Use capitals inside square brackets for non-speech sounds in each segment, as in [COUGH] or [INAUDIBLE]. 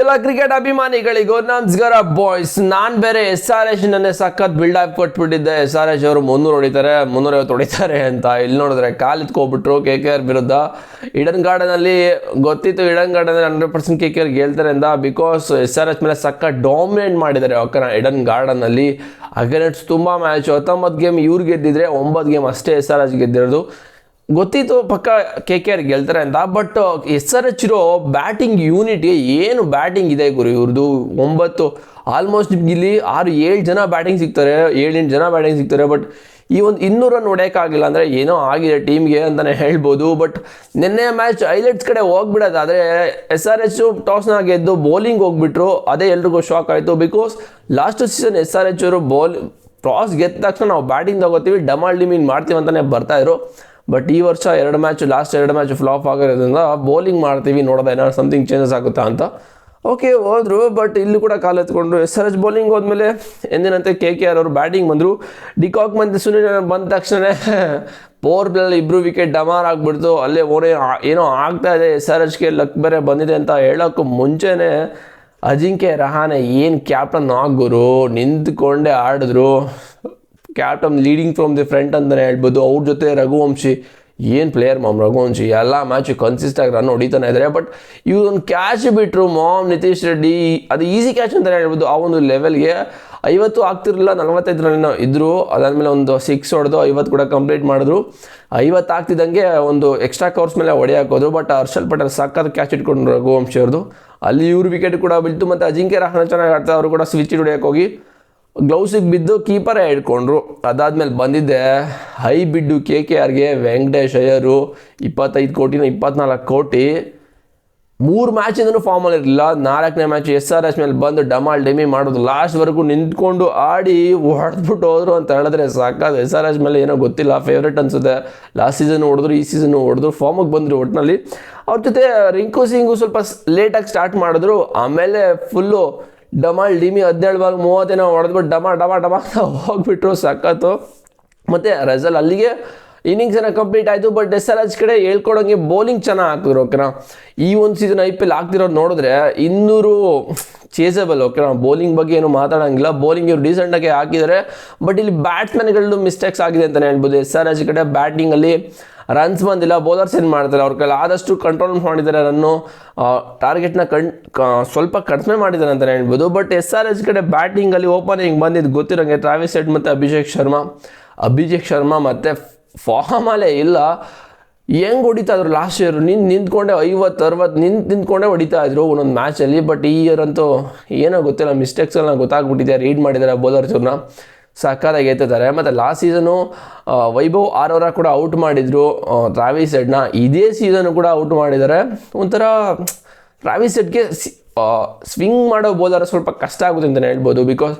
ಎಲ್ಲ ಕ್ರಿಕೆಟ್ ಅಭಿಮಾನಿಗಳಿಗೂ ನಮಸ್ಕಾರ ಬಾಯ್ಸ್ ನಾನು ಬೇರೆ ಎಸ್ ಆರ್ ಎಚ್ ನನ್ನ ಸಖತ್ ಬಿಲ್ಡ್ ಅಪ್ ಕೊಟ್ಬಿಟ್ಟಿದ್ದೆ. ಎಸ್ ಆರ್ ಎಚ್ ಅವರು ಮುನ್ನೂರು ಹೊಡಿತಾರೆ, ಮುನ್ನೂರೈವತ್ತು ಹೊಡಿತಾರೆ ಅಂತ. ಇಲ್ಲಿ ನೋಡಿದ್ರೆ ಕಾಲಿತ್ಕೊಬಿಟ್ರು ಕೆ ಕೆ ಆರ್ ವಿರುದ್ಧ. ಇಡನ್ ಗಾರ್ಡನ್ ಅಲ್ಲಿ ಗೊತ್ತಿತ್ತು Eden Garden hundred percent K K R ಗೆಲ್ತಾರೆ ಅಂತ ಬಿಕಾಸ್ ಎಸ್ ಆರ್ ಎಚ್ ಮೇಲೆ ಸಖತ್ ಡಾಮಿನೇಟ್ ಮಾಡಿದ್ದಾರೆ ಓಕೆನಾ ಇಡನ್ ಗಾರ್ಡನ್ ಅಲ್ಲಿ. ತುಂಬ ತುಂಬಾ ಮ್ಯಾಚ್ ಹತ್ತೊಂಬತ್ತು ಗೇಮ್ ಇವ್ರು ಗೆದ್ದಿದ್ರೆ ಒಂಬತ್ತು ಗೇಮ್ ಅಷ್ಟೇ ಎಸ್ ಆರ್ ಎಚ್ ಗೆದ್ದಿರೋದು. ಗೊತ್ತಿತ್ತು ಪಕ್ಕ ಕೆ ಕೆ ಆರ್ ಗೆಲ್ತಾರೆ ಅಂತ ಬಟ್ ಎಸ್ ಆರ್ ಎಚ್ ಇರೋ ಬ್ಯಾಟಿಂಗ್ ಯೂನಿಟ್ಗೆ ಏನು ಬ್ಯಾಟಿಂಗ್ ಇದೆ ಗುರು ಇವ್ರದ್ದು ಒಂಬತ್ತು ಆಲ್ಮೋಸ್ಟ್ ಇಲ್ಲಿ ಆರು, ಏಳು ಜನ ಬ್ಯಾಟಿಂಗ್ ಸಿಗ್ತಾರೆ ಏಳೆಂಟು ಜನ ಬ್ಯಾಟಿಂಗ್ ಸಿಗ್ತಾರೆ ಬಟ್ ಈ ಒಂದು ಇನ್ನೂರು ರನ್ ಹೊಡೆಯೋಕ್ಕಾಗಿಲ್ಲ ಅಂದರೆ ಏನೋ ಆಗಿದೆ ಟೀಮ್ಗೆ ಅಂತಲೇ ಹೇಳ್ಬೋದು ಬಟ್ ನಿನ್ನೆ ಮ್ಯಾಚ್ ಹೈಲೈಟ್ಸ್ ಕಡೆ ಹೋಗ್ಬಿಡೋದು ಆದರೆ ಎಸ್ ಆರ್ ಎಚ್ ಟಾಸ್ನ ಗೆದ್ದು ಬೌಲಿಂಗ್ ಹೋಗ್ಬಿಟ್ರು, ಅದೇ ಎಲ್ರಿಗೂ ಶಾಕ್ ಆಯಿತು because last season S R H ಅವರು ಬೌಲ್ ಟಾಸ್ ಗೆದ್ದ ತಕ್ಷಣ ನಾವು ಬ್ಯಾಟಿಂಗ್ ತಗೋತೀವಿ ಡಮಾಲ್ ಡಿಮಿನ್ ಮಾಡ್ತೀವಿ ಅಂತಲೇ ಬರ್ತಾಯಿದ್ರು ಬಟ್ ಈ ವರ್ಷ ಎರಡು ಮ್ಯಾಚ್ ಲಾಸ್ಟ್ ಎರಡು ಮ್ಯಾಚ್ ಫ್ಲಾಪ್ ಆಗಿರೋದ್ರಿಂದ ಬೌಲಿಂಗ್ ಮಾಡ್ತೀವಿ ನೋಡೋದ ಏನಾದ್ರು ಸಮಥಿಂಗ್ ಚೇಂಜಸ್ ಆಗುತ್ತಾ ಅಂತ. ಓಕೆ ಹೋದರು ಬಟ್ ಇಲ್ಲಿ ಕೂಡ ಕಾಲು ಎತ್ಕೊಂಡ್ರು ಎಸ್ ಆರ್ ಎಚ್ ಬೌಲಿಂಗ್ ಹೋದ್ಮೇಲೆ ಎಂದಿನಂತೆ ಕೆ ಕೆ ಆರ್ ಅವರು ಬ್ಯಾಟಿಂಗ್ ಬಂದರು. ಡಿಕಾಕ್ ಮತ್ತು ಸುನಿಲ್ ಬಂದ ತಕ್ಷಣ ಪೋರ್ ಪ್ಲೇಲಿ ಇಬ್ಬರು ವಿಕೆಟ್ ಡಮಾರ್ ಆಗಿಬಿಡ್ತು. ಅಲ್ಲೇ ಓನೇ ಏನೋ ಆಗ್ತಾ ಇದೆ ಎಸ್ ಆರ್ ಎಚ್ಗೆ ಲಕ್ ಬೇರೆ ಬಂದಿದೆ ಅಂತ ಹೇಳೋಕ್ಕೂ ಮುಂಚೆನೇ ಅಜಿಂಕ್ಯ ರಹಾನೆ ಏನು ಕ್ಯಾಪ್ಟನ್ ಆಗುರು ನಿಂತ್ಕೊಂಡೇ ಆಡಿದ್ರು. Captain leading from the front ಅಂತಲೇ ಹೇಳ್ಬೋದು, ಅವ್ರ ಜೊತೆ ರಘುವಂಶಿ, ಏನು ಪ್ಲೇಯರ್ ಮಾಮ್ ರಘುವಂಶಿ, ಎಲ್ಲ ಮ್ಯಾಚ್ ಕನ್ಸಿಸ್ಟಾಗಿ ರನ್ ಹೊಡಿತಾನೆ ಇದ್ದಾರೆ ಬಟ್ ಇವ್ರೊಂದು ಕ್ಯಾಚ್ ಬಿಟ್ಟರು ಮಾಮ್ ನಿತೀಶ್ ರೆಡ್ಡಿ, ಅದು ಈಸಿ ಕ್ಯಾಚ್ ಅಂತಲೇ ಹೇಳ್ಬೋದು, ಆ ಒಂದು ಲೆವೆಲ್ಗೆ ಐವತ್ತು ಆಗ್ತಿರಲಿಲ್ಲ, ನಲವತ್ತೈದರಲ್ಲಿ ಇದ್ದರು ಅದಾದಮೇಲೆ ಒಂದು ಸಿಕ್ಸ್ ಹೊಡೆದು ಐವತ್ತು ಕೂಡ ಕಂಪ್ಲೀಟ್ ಮಾಡಿದ್ರು. ಐವತ್ತು ಆಗ್ತಿದ್ದಂಗೆ ಒಂದು ಎಕ್ಸ್ಟ್ರಾ ಕವರ್ಸ್ ಮೇಲೆ ಹೊಡೆಯಾಕೋದ್ರು ಬಟ್ ಹರ್ಷಲ್ ಪಟೇಲ್ ಸಕ್ಕತ್ ಕ್ಯಾಚ್ ಇಟ್ಕೊಂಡ್ರು ರಘುವಂಶಿ ಅಲ್ಲಿ ಇವ್ರ ವಿಕೆಟ್ ಕೂಡ ಬಿಳ್ತು, ಮತ್ತು ಅಜಿಂಕ್ಯ ರಹಾನ ಚೆನ್ನಾಗಿ ಆಡ್ತಾರೆ ಅವರು ಕೂಡ ಸ್ವಿಚ್ ಹೊಡೆಯೋಕೆ ಹೋಗಿ ಗ್ಲೌಸಿಗೆ ಬಿದ್ದು ಕೀಪರೇ ಹಿಡ್ಕೊಂಡ್ರು ಅದಾದ್ಮೇಲೆ ಬಂದಿದ್ದೆ ಹೈ ಬಿಡ್ಡು ಕೆ ಕೆ ಆರ್ಗೆ ವೆಂಕಟೇಶ್ ಅಯ್ಯರು ಇಪ್ಪತ್ತೈದು ಕೋಟಿನ ಇಪ್ಪತ್ನಾಲ್ಕು ಕೋಟಿ. ಮೂರು ಮ್ಯಾಚಿಂದನೂ ಫಾರ್ಮಲ್ಲಿ ಇರಲಿಲ್ಲ. ನಾಲ್ಕನೇ ಮ್ಯಾಚ್ ಎಸ್ ಆರ್ ಎಸ್ ಮೇಲೆ ಬಂದು ಡಮಾಲ್ ಡೆಮಿ ಮಾಡೋದು ಲಾಸ್ಟ್ವರೆಗೂ ನಿಂತ್ಕೊಂಡು ಆಡಿ ಹೊಡೆದ್ಬಿಟ್ಟು ಹೋದ್ರು ಅಂತ ಹೇಳಿದ್ರೆ ಸಾಕಾದ ಎಸ್ ಆರ್ ಎಸ್ ಮೇಲೆ ಏನೋ ಗೊತ್ತಿಲ್ಲ ಫೇವ್ರೇಟ್ ಅನ್ಸುತ್ತೆ. ಲಾಸ್ಟ್ ಸೀಸನ್ ಹೊಡೆದ್ರು, ಈ ಸೀಸನ್ ಹೊಡೆದ್ರು ಫಾರ್ಮಿಗೆ ಬಂದರು ಒಟ್ಟಿನಲ್ಲಿ ಅವ್ರ ಜೊತೆ ರಿಂಕು ಸಿಂಗು ಸ್ವಲ್ಪ ಲೇಟಾಗಿ ಸ್ಟಾರ್ಟ್ ಮಾಡಿದ್ರು. ಆಮೇಲೆ ಫುಲ್ಲು ಡಮಾಲ್ ಡಿಮಿ ಹದಿನೇಳು ಬಾಲ್ ಮೂವತ್ತೇನೋ ಹೊಡೆದ್ಬಿಟ್ಟು ಡಮ ಡಮ ಡಮ ಅಂತ ಹೋಗ್ಬಿಟ್ರು ಸಖತ್ತು. ಮತ್ತು ರೆಸಲ್ ಅಲ್ಲಿಗೆ ಇನ್ನಿಂಗ್ಸ್ ಏನೋ ಕಂಪ್ಲೀಟ್ ಆಯಿತು ಬಟ್ ಎಸ್ ಆರ್ ಎಚ್ ಕಡೆ ಹೇಳ್ಕೊಡೋಂಗೆ ಬೌಲಿಂಗ್ ಚೆನ್ನಾಗಿ ಹಾಕಿದ್ರು ಓಕೆನಾ ಈ ಒಂದು ಸೀಸನ್ ಐ ಪಿ ಎಲ್ ಹಾಕ್ತಿರೋದು ನೋಡಿದ್ರೆ ಇನ್ನೂರು ಚೇಸಬಲ್ ಓಕೆನಾ ಬೌಲಿಂಗ್ ಬಗ್ಗೆ ಏನು ಮಾತಾಡೋಂಗಿಲ್ಲ. ಬೌಲಿಂಗ್ ಇವ್ರು ಡೀಸೆಂಟಾಗಿ ಹಾಕಿದ್ದಾರೆ ಬಟ್ ಇಲ್ಲಿ ಬ್ಯಾಟ್ಸ್ಮನ್ಗಳು ಮಿಸ್ಟೇಕ್ಸ್ ಆಗಿದೆ ಅಂತಲೇ ಹೇಳ್ಬೋದು. ಎಸ್ ಆರ್ ಎಚ್ ಕಡೆ ಬ್ಯಾಟಿಂಗಲ್ಲಿ ರನ್ಸ್ ಬಂದಿಲ್ಲ ಬೌಲರ್ಸ್ ಏನು ಮಾಡ್ತಾರೆ, ಅವ್ರ ಕೈಲಿ ಆದಷ್ಟು ಕಂಟ್ರೋಲ್ ಮಾಡಿದ್ದಾರೆ ರನ್ನು ಟಾರ್ಗೆಟ್ನ ಕಣ್ ಸ್ವಲ್ಪ ಕಡಿಮೆ ಮಾಡಿದ್ದಾರೆ ಅಂತಲೇ ಹೇಳ್ಬೋದು. ಬಟ್ ಎಸ್ ಆರ್ ಎಸ್ ಕಡೆ ಬ್ಯಾಟಿಂಗಲ್ಲಿ ಓಪನಿಂಗ್ ಬಂದಿದ್ದು ಗೊತ್ತಿರೋಂಗೆ ಟ್ರಾವಿಸ್ ಸೆಟ್ ಮತ್ತು ಅಭಿಷೇಕ್ ಶರ್ಮಾ ಅಭಿಷೇಕ್ ಶರ್ಮಾ ಮತ್ತು ಫಾರ್ಮಲ್ಲೇ ಇಲ್ಲ. ಹೆಂಗೆ ಹೊಡಿತಾ ಇದ್ರು ಲಾಸ್ಟ್ ಇಯರ್ ನಿಂತು ನಿಂತ್ಕೊಂಡೆ ಐವತ್ತು, ಅರವತ್ತು, ನಿಂತು ನಿಂತ್ಕೊಂಡೆ ಹೊಡಿತಾ ಇದ್ರು ಒಂದೊಂದು ಮ್ಯಾಚಲ್ಲಿ ಬಟ್ ಈ ಇಯರ್ ಅಂತೂ ಏನೋ ಗೊತ್ತಿಲ್ಲ ಮಿಸ್ಟೇಕ್ಸ್ ಎಲ್ಲ ಗೊತ್ತಾಗ್ಬಿಟ್ಟಿದೆ ರೀಡ್ ಮಾಡಿದ್ದಾರೆ ಬೌಲರ್ಸ್ನ ಸಕ್ಕತ್ತಾಗಿ ಎತ್ತಿದ್ದಾರೆ. ಮತ್ತು ಲಾಸ್ಟ್ ಸೀಸನು ವೈಭವ್ ಆರೋರ ಕೂಡ ಔಟ್ ಮಾಡಿದರು. ರಾವಿ ಸೆಡ್ನ ಇದೇ ಸೀಸನು ಕೂಡ ಔಟ್ ಮಾಡಿದ್ದಾರೆ. ಒಂಥರ ರಾವಿ ಸೆಡ್ಗೆ ಸ್ವಿಂಗ್ ಮಾಡೋ ಬೌಲರ್ ಸ್ವಲ್ಪ ಕಷ್ಟ ಆಗುತ್ತೆ ಅಂತಲೇ ಹೇಳ್ಬೋದು. ಬಿಕಾಸ್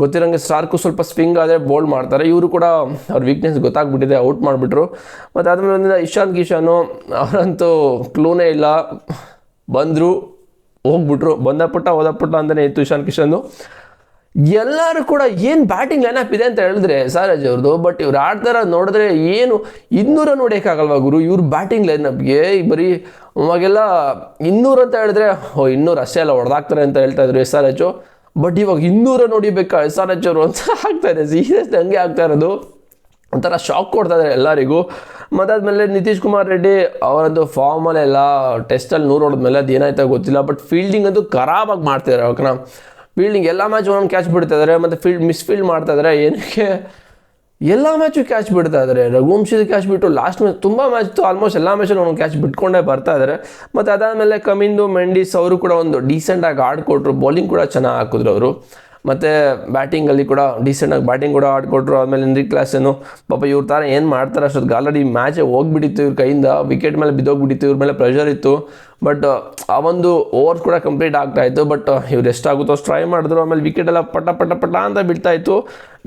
ಗೊತ್ತಿರೋಂಗೆ ಸ್ಟಾರ್ಕು ಸ್ವಲ್ಪ ಸ್ವಿಂಗ್ ಆದರೆ ಬೋಲ್ಡ್ ಮಾಡ್ತಾರೆ. ಇವರು ಕೂಡ ಅವ್ರ ವೀಕ್ನೆಸ್ ಗೊತ್ತಾಗ್ಬಿಟ್ಟಿದೆ ಔಟ್ ಮಾಡಿಬಿಟ್ರು. ಮತ್ತು ಆದಮೇಲೆ ಒಂದಿನ ಇಶಾಂತ್ ಕಿಶಾನು, ಅವರಂತೂ ಕ್ಲೂನೇ ಇಲ್ಲ. ಬಂದರು, ಹೋಗ್ಬಿಟ್ರು. ಬಂದ ಪುಟ್ಟ, ಹೋದ ಪುಟ್ಟ ಅಂತಲೇ ಇತ್ತು ಇಶಾಂತ್ ಕಿಶನ್ನು ಎಲ್ಲರೂ ಕೂಡ ಏನು ಬ್ಯಾಟಿಂಗ್ ಲೈನಪ್ ಇದೆ ಅಂತ ಹೇಳಿದ್ರೆ ಸಾರಾಜ್ ಅವ್ರದ್ದು ಬಟ್ ಇವ್ರು ಆಡ್ತಾರ ನೋಡಿದ್ರೆ ಏನು ಇನ್ನೂರ ನೋಡೋಕ್ಕಾಗಲ್ವಾ ಗುರು? ಇವ್ರ ಬ್ಯಾಟಿಂಗ್ ಲೈನಪ್ಗೆ ಬರೀ ಅವಾಗೆಲ್ಲ ಇನ್ನೂರು ಅಂತ ಹೇಳಿದ್ರೆ, ಓ, ಇನ್ನೂರು ಅಷ್ಟೇ ಎಲ್ಲ ಹೊಡೆದಾಕ್ತಾರೆ ಅಂತ ಹೇಳ್ತಾ ಇದ್ರು ಎಸ್ ಆರ್ ಎಚ್ ಬಟ್ ಇವಾಗ ಇನ್ನೂರ ನೋಡಿಬೇಕಾ ಎಸ್ ಆರ್ ಎಚ್ ಅವರು ಅಂತ [LAUGHS] ಆಗ್ತಾರೆ ಸೀರಿಯಸ್ ಹಂಗೆ ಆಗ್ತಾ ಇರೋದು. ಒಂಥರ ಶಾಕ್ ಕೊಡ್ತಾ ಇದ್ದಾರೆ ಎಲ್ಲರಿಗೂ. ಮತ್ತಾದ್ಮೇಲೆ ನಿತೀಶ್ ಕುಮಾರ್ ರೆಡ್ಡಿ ಅವರದ್ದು ಫಾರ್ಮಲ್ಲೆಲ್ಲ ಟೆಸ್ಟಲ್ಲಿ ನೂರು ಹೊಡೆದ್ಮೇಲೆ ಅದು ಏನಾಯ್ತೋ ಗೊತ್ತಿಲ್ಲ ಬಟ್ ಫೀಲ್ಡಿಂಗ್ ಅಂತೂ ಖರಾಬಾಗಿ ಮಾಡ್ತಿದ್ದಾರೆ ಓಕೆನಾ ಫೀಲ್ಡಿಂಗ್ ಎಲ್ಲ ಮ್ಯಾಚ್ ಒಂದೊಂದು ಕ್ಯಾಚ್ ಬಿಡ್ತಾ ಇದ್ದಾರೆ ಮತ್ತು ಫೀಲ್ಡ್ ಮಿಸ್ ಫೀಲ್ಡ್ ಮಾಡ್ತಾ ಇದ್ದಾರೆ ಏನಕ್ಕೆ? ಎಲ್ಲ ಮ್ಯಾಚು ಕ್ಯಾಚ್ ಬಿಡ್ತಾ ಇದ್ದಾರೆ ರಘುವಂಶದ ಕ್ಯಾಚ್ ಬಿಟ್ಟು ಲಾಸ್ಟ್ ಮ್ಯಾಚ್ ತುಂಬ ಮ್ಯಾಚ್ ಆಲ್ಮೋಸ್ಟ್ ಎಲ್ಲ ಮ್ಯಾಚಲ್ಲಿ ಒಂದೊಂದು ಕ್ಯಾಚ್ ಬಿಟ್ಕೊಂಡೇ ಬರ್ತಾ ಇದ್ದಾರೆ ಮತ್ತು ಅದಾದಮೇಲೆ ಕಮಿಂದು, ಮೆಂಡಿಸ್ ಅವರು ಕೂಡ ಒಂದು ಡೀಸೆಂಟಾಗಿ ಆಡ್ಕೊಟ್ರು ಬೌಲಿಂಗ್ ಕೂಡ ಚೆನ್ನಾಗಿ ಹಾಕಿದ್ರು ಅವರು. ಮತ್ತು ಬ್ಯಾಟಿಂಗಲ್ಲಿ ಕೂಡ ಡೀಸೆಂಟಾಗಿ ಬ್ಯಾಟಿಂಗ್ ಕೂಡ ಆಡ್ಕೊಟ್ರು. ಆಮೇಲೆ ಕ್ಲಾಸ್ ಕ್ಲಾಸನ್ನು ಪಾಪ ಇವ್ರ ಥರ ಏನು ಮಾಡ್ತಾರೆ ಅಷ್ಟೊತ್ತಿಗೆ ಆಲ್ರೆಡಿ ಮ್ಯಾಚೇ ಹೋಗ್ಬಿಟ್ಟಿತ್ತು ಇವ್ರ ಕೈಯಿಂದ. ವಿಕೆಟ್ ಮೇಲೆ ಬಿದ್ದೋಗ್ಬಿಟ್ಟಿತ್ತು, ಇವ್ರ ಮೇಲೆ ಪ್ರೆಷರ್ ಇತ್ತು. ಬಟ್ ಆ ಒಂದು ಓವರ್ಸ್ ಕೂಡ ಕಂಪ್ಲೀಟ್ ಆಗ್ತಾ ಇತ್ತು. ಬಟ್ ಇವ್ರು ಎಷ್ಟಾಗುತ್ತೋ ಅಷ್ಟು ಟ್ರೈ ಮಾಡಿದ್ರು. ಆಮೇಲೆ ವಿಕೆಟ್ ಎಲ್ಲ ಪಟ ಪಟ ಪಟ ಅಂತ ಬೀಳ್ತಾ ಇತ್ತು.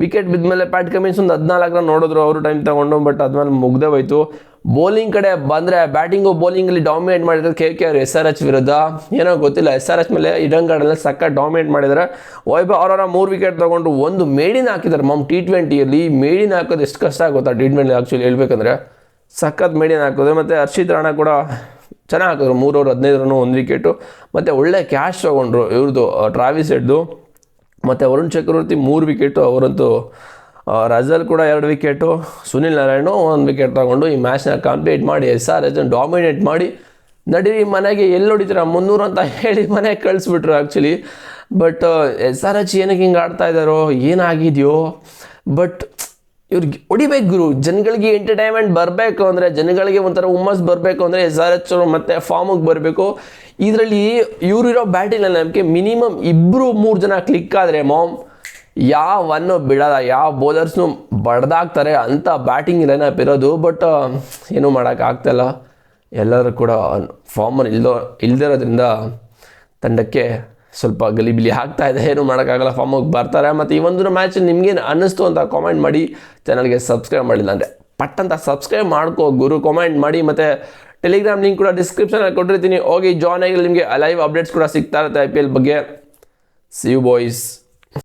ವಿಕೆಟ್ ಬಿದ್ಮೇಲೆ ಪ್ಯಾಟ್ ಕಮಿನ್ಸ್ ಒಂದು ಹದಿನಾಲ್ಕು ರನ್ ನೋಡಿದ್ರು. ಅವರು ಟೈಮ್ ತಗೊಂಡು ಬಟ್ ಅದ್ಮೇಲೆ ಮುಗ್ದೇ ಹೋಯ್ತು. ಬೌಲಿಂಗ್ ಕಡೆ ಬಂದರೆ ಬ್ಯಾಟಿಂಗು ಬೌಲಿಂಗಲ್ಲಿ ಡಾಮಿನೇಟ್ ಮಾಡಿದ್ರು K K R S R H ವಿರುದ್ಧ. ಏನೋ ಗೊತ್ತಿಲ್ಲ ಎಸ್ ಆರ್ ಎಚ್ ಮೇಲೆ ಇಡಂಗಾಡಲ್ಲಿ ಸಕ್ಕ ಡಾಮಿನೇಟ್ ಮಾಡಿದ್ದಾರೆ ವೈಭವ್ ಅವರವರ ಮೂರು ವಿಕೆಟ್ ತೊಗೊಂಡು ಒಂದು ಮೇಡಿನ ಹಾಕಿದ್ದಾರೆ ಮಮ್ ಟಿ ಟ್ವೆಂಟಿಯಲ್ಲಿ ಮೇಡಿನ ಹಾಕೋದು ಎಷ್ಟು ಕಷ್ಟ ಆಗುತ್ತಾ ಟಿ ಟ್ವೆಂಟಿ ಆ್ಯಕ್ಚುಲಿ ಹೇಳ್ಬೇಕಂದ್ರೆ. ಸಖತ್ ಮೇಡಿನ ಹಾಕಿದ್ರು. ಮತ್ತು ಹರ್ಷಿತ್ ರಾಣ ಕೂಡ ಚೆನ್ನಾಗಿ ಹಾಕಿದ್ರು. ಮೂರು ಓವರ್ ಹದಿನೈದು ಒಂದು ವಿಕೆಟು ಮತ್ತು ಒಳ್ಳೆ ಕ್ಯಾಶ್ ತೊಗೊಂಡ್ರು ಇವ್ರದ್ದು ಟ್ರಾವಿಸ್ ಹೆಡ್ದು ಮತ್ತು ವರುಣ್ ಚಕ್ರವರ್ತಿ ಮೂರು ವಿಕೆಟು ಅವರಂತೂ ರಜಲ್ ಕೂಡ ಎರಡು ವಿಕೆಟು, ಸುನಿಲ್ ನಾರಾಯಣ ಒಂದು ವಿಕೆಟ್ ತಗೊಂಡು ಈ ಮ್ಯಾಚ್ನ ಕಂಪ್ಲೀಟ್ ಮಾಡಿ, ಎಸ್ ಆರ್ ಎಸ್ ಡಾಮಿನೇಟ್ ಮಾಡಿ ನಡೀರಿ ಮನೆಗೆ ಎಲ್ಲಿ ಹೊಡಿತೀರ ಮುನ್ನೂರು ಅಂತ ಹೇಳಿ ಮನೆಗೆ ಕಳಿಸ್ಬಿಟ್ರು actually but S R H ಏನಕ್ಕೆ ಹಿಂಗೆ ಆಡ್ತಾ ಇದ್ದಾರೋ, ಏನಾಗಿದೆಯೋ? ಬಟ್ ಇವ್ರಿಗೆ ಹೊಡಿಬೇಕು ಗುರು. ಜನಗಳಿಗೆ ಎಂಟರ್ಟೈನ್ಮೆಂಟ್ ಬರಬೇಕು ಅಂದರೆ, ಜನಗಳಿಗೆ ಒಂಥರ ಹುಮ್ಮಸ್ ಬರಬೇಕು ಅಂದರೆ ಎಸ್ ಆರ್ ಎಚ್ ಮತ್ತು ಫಾರ್ಮಿಗೆ ಬರಬೇಕು. ಇದರಲ್ಲಿ ಇವರಿರೋ ಬ್ಯಾಟಿಂಗ್ ನಮಗೆ ಮಿನಿಮಮ್ ಇಬ್ಬರು ಮೂರು ಜನ ಕ್ಲಿಕ್ ಆದರೆ ಮಾಮ್ ಯಾವನ್ನು ಬಿಡಲ್ಲ ಯಾವ ಬೌಲರ್ಸ್ನು ಬಡ್ದಾಗ್ತಾರೆ ಅಂಥ ಬ್ಯಾಟಿಂಗ್ ಲೈನಪ್ ಇರೋದು ಬಟ್ ಏನೂ ಮಾಡೋಕ್ಕಾಗ್ತಾಯಿಲ್ಲ ಎಲ್ಲರೂ ಕೂಡ ಫಾರ್ಮರ್ ಇಲ್ದೋ, ಇಲ್ದಿರೋದ್ರಿಂದ ತಂಡಕ್ಕೆ ಸ್ವಲ್ಪ ಗಲಿಬಿಲಿ ಆಗ್ತಾ ಇದೆ. ಏನು ಮಾಡೋಕ್ಕಾಗಲ್ಲ ಫಾರ್ಮಿಗೆ ಬರ್ತಾರೆ. ಮತ್ತು ಈ ಒಂದು ಮ್ಯಾಚ್ ನಿಮ್ಗೇನು ಅನ್ನಿಸ್ತು ಅಂತ ಕಾಮೆಂಟ್ ಮಾಡಿ ಚಾನಲ್ಗೆ ಸಬ್ಸ್ಕ್ರೈಬ್ ಮಾಡಿಲ್ಲ ಅಂದರೆ ಪಟ್ ಅಂತ ಸಬ್ಸ್ಕ್ರೈಬ್ ಮಾಡ್ಕೋ ಗುರು ಕಾಮೆಂಟ್ ಮಾಡಿ. ಮತ್ತು ಟೆಲಿಗ್ರಾಮ್ ಲಿಂಕ್ ಕೂಡ ಡಿಸ್ಕ್ರಿಪ್ಷನಲ್ಲಿ ಕೊಟ್ಟಿರ್ತೀನಿ. ಹೋಗಿ ಜಾಯ್ನ್ ಆಗಿ ನಿಮಗೆ ಲೈವ್ ಅಪ್ಡೇಟ್ಸ್ ಕೂಡ ಸಿಗ್ತಾ ಇರುತ್ತೆ ಐ ಪಿ ಎಲ್ ಬಗ್ಗೆ. See you boys